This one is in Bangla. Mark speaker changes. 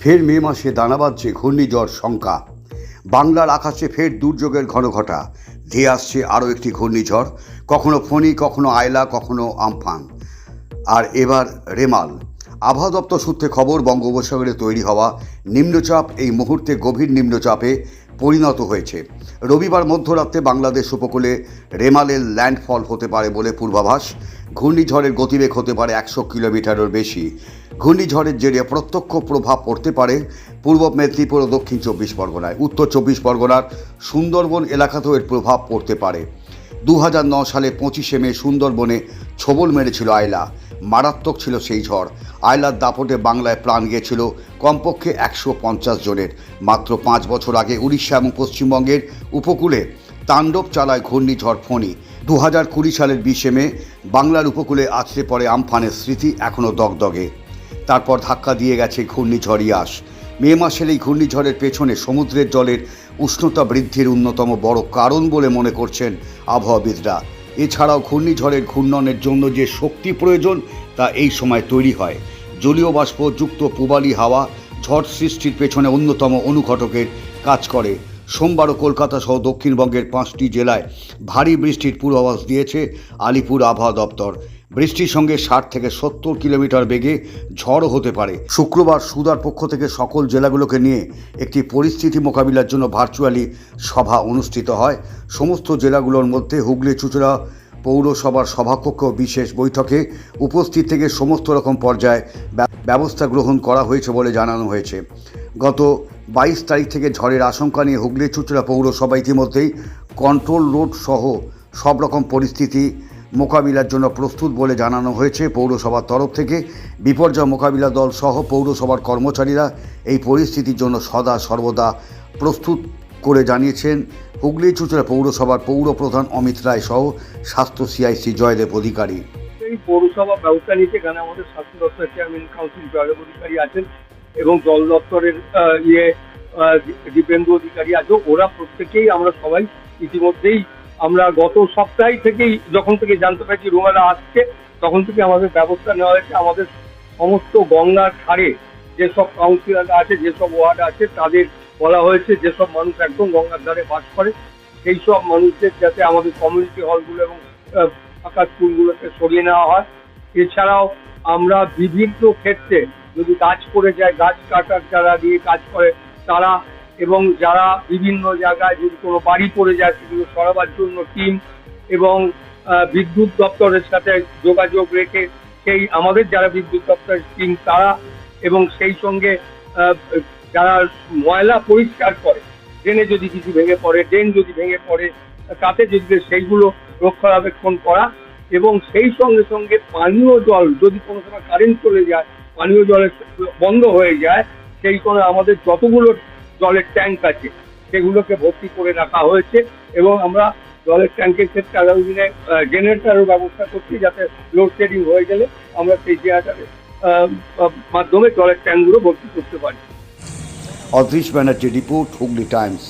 Speaker 1: ফের মে মাসে দানা বাঁধছে ঘূর্ণিঝড় শঙ্কা। বাংলার আকাশে ফের দুর্যোগের ঘনঘটা। ধেয়ে আসছে আরও একটি ঘূর্ণিঝড়। কখনো ফণি, কখনো আয়লা, কখনো আমফান। আর এবার রেমাল। আবহাওয়া দপ্তর সূত্রে খবর, বঙ্গোপসাগরে তৈরি হওয়া নিম্নচাপ এই মুহূর্তে গভীর নিম্নচাপে পরিণত হয়েছে। রবিবার মধ্যরাত্রে বাংলাদেশ উপকূলে রেমালের ল্যান্ডফল হতে পারে বলে পূর্বাভাস। ঘূর্ণিঝড়ের গতিবেগ হতে পারে একশো কিলোমিটারের বেশি। ঘূর্ণিঝড়ের জেরে প্রত্যক্ষ প্রভাব পড়তে পারে পূর্ব মেদিনীপুর ও দক্ষিণ চব্বিশ পরগনায়। উত্তর চব্বিশ পরগনার সুন্দরবন এলাকাতেও এর প্রভাব পড়তে পারে। দু সালে পঁচিশে মে সুন্দরবনে ছবল মেরেছিল আয়লা। মারাত্মক ছিল সেই ঝড়। আয়লার দাপটে বাংলায় প্রাণ গিয়েছিল কমপক্ষে একশো পঞ্চাশ জনের। মাত্র পাঁচ বছর আগে উড়িষ্যা এবং পশ্চিমবঙ্গের উপকূলে তাণ্ডব চালায় ঘূর্ণিঝড় ফণি। দু হাজার কুড়ি সালের বিশে মে বাংলার উপকূলে আছড়ে পড়ে আমফানের স্মৃতি এখনও দগদগে। তারপর ধাক্কা দিয়ে গেছে ঘূর্ণিঝড় ইয়াস মে মাসের এই ঘূর্ণিঝড়ের পেছনে সমুদ্রের জলের উষ্ণতা বৃদ্ধির অন্যতম বড় কারণ বলে মনে করছেন আবহাওয়াবিদরা। এছাড়াও ঘূর্ণিঝড়ের ঘূর্ণনের জন্য যে শক্তি প্রয়োজন, তা এই সময় তৈরি হয়। জলীয় বাষ্প যুক্ত পূবালি হাওয়া ঝড় সৃষ্টির পেছনে অন্যতম অনুঘটকের কাজ করে। সোমবারও কলকাতা সহ দক্ষিণবঙ্গের পাঁচটি জেলায় ভারী বৃষ্টির পূর্বাভাস দিয়েছে আলিপুর আবহাওয়া দপ্তর। বৃষ্টির সঙ্গে ষাট থেকে সত্তর কিলোমিটার বেগে ঝড়ও হতে পারে। শুক্রবার সুদার পক্ষ থেকে সকল জেলাগুলোকে নিয়ে একটি পরিস্থিতি মোকাবিলার জন্য ভার্চুয়ালি সভা অনুষ্ঠিত হয়। সমস্ত জেলাগুলোর মধ্যে হুগলি, চুচড়া পৌরসভার সভাকক্ষ বিশেষ বৈঠকে উপস্থিত থেকে সমস্ত রকম পর্যায়ে ব্য- ব্যবস্থা গ্রহণ করা হয়েছে বলে জানানো হয়েছে। গত বাইশ তারিখ থেকে ঝড়ের আশঙ্কা নিয়ে হুগলি, চুচড়া পৌরসভা ইতিমধ্যেই কন্ট্রোল রোড সহ সব রকম পরিস্থিতি মোকাবিলার জন্য প্রস্তুত বলে জানানো হয়েছে পৌরসভার তরফ থেকে। বিপর্যয় মোকাবিলা দল সহ পৌরসভার কর্মচারীরা এই পরিস্থিতির জন্য সদা সর্বদা প্রস্তুত করে জানিয়েছেন হুগলি চুচড়া পৌরসভার পৌর প্রধান অমিত রায় সহ স্বাস্থ্য সিআইসি জয়দেব অধিকারী।
Speaker 2: এই পৌরসভা ব্যবস্থা নিয়েছে, এখানে আমাদের স্বাস্থ্য দপ্তরের চেয়ারম্যান কাউন্সিল জয়দেব অধিকারী আছেন এবং জল দপ্তরের ইয়ে দীপেন্দু অধিকারী আছে ওরা প্রত্যেকেই আমরা সবাই ইতিমধ্যেই আমরা গত সপ্তাহ থেকেই যখন থেকে জানতে পারছি রোমালা আসছে, তখন থেকে আমাদের ব্যবস্থা নেওয়া হয়েছে। আমাদের সমস্ত গঙ্গার ধারে যেসব কাউন্সিলর আছে, যেসব ওয়ার্ড আছে, তাদের বলা হয়েছে যেসব মানুষ একদম গঙ্গার ধারে বাস করে সেই সব মানুষদের যাতে আমাদের কমিউনিটি হলগুলো এবং ফাঁকা স্কুলগুলোকে সরিয়ে নেওয়া হয়। এছাড়াও আমরা বিভিন্ন ক্ষেত্রে যদি গাছ পড়ে যায়, গাছ কাটার যারা দিয়ে কাজ করে, তারা এবং যারা বিভিন্ন জায়গায় যদি কোনো বাড়ি পড়ে যায়, সেগুলো সরাবার জন্য টিম এবং বিদ্যুৎ দপ্তরের সাথে যোগাযোগ রেখে সেই আমাদের যারা বিদ্যুৎ দপ্তরের টিম তারা এবং সেই সঙ্গে যারা ময়লা পরিষ্কার করে ড্রেনে যদি কিছু ভেঙে পড়ে ড্রেন যদি ভেঙে পড়ে, তাতে যদি সেইগুলো রক্ষণাবেক্ষণ করা এবং সেই সঙ্গে সঙ্গে পানীয় জল যদি কোনো সময় কারেন্ট চলে যায়, পানীয় জলের বন্ধ হয়ে যায়, সেই করে আমাদের যতগুলো জলের ট্যাঙ্ক আছে, সেগুলোকে ভর্তি করে রাখা হয়েছে এবং আমরা জলের ট্যাঙ্কের ক্ষেত্রে আগামী দিনে জেনারেটারও ব্যবস্থা করছি যাতে লোডশেডিং হয়ে গেলে আমরা সেই জেনারেটারের মাধ্যমে জলের ট্যাঙ্কগুলো ভর্তি করতে পারি।
Speaker 1: Adrish Banerjee report, Hooghly Times.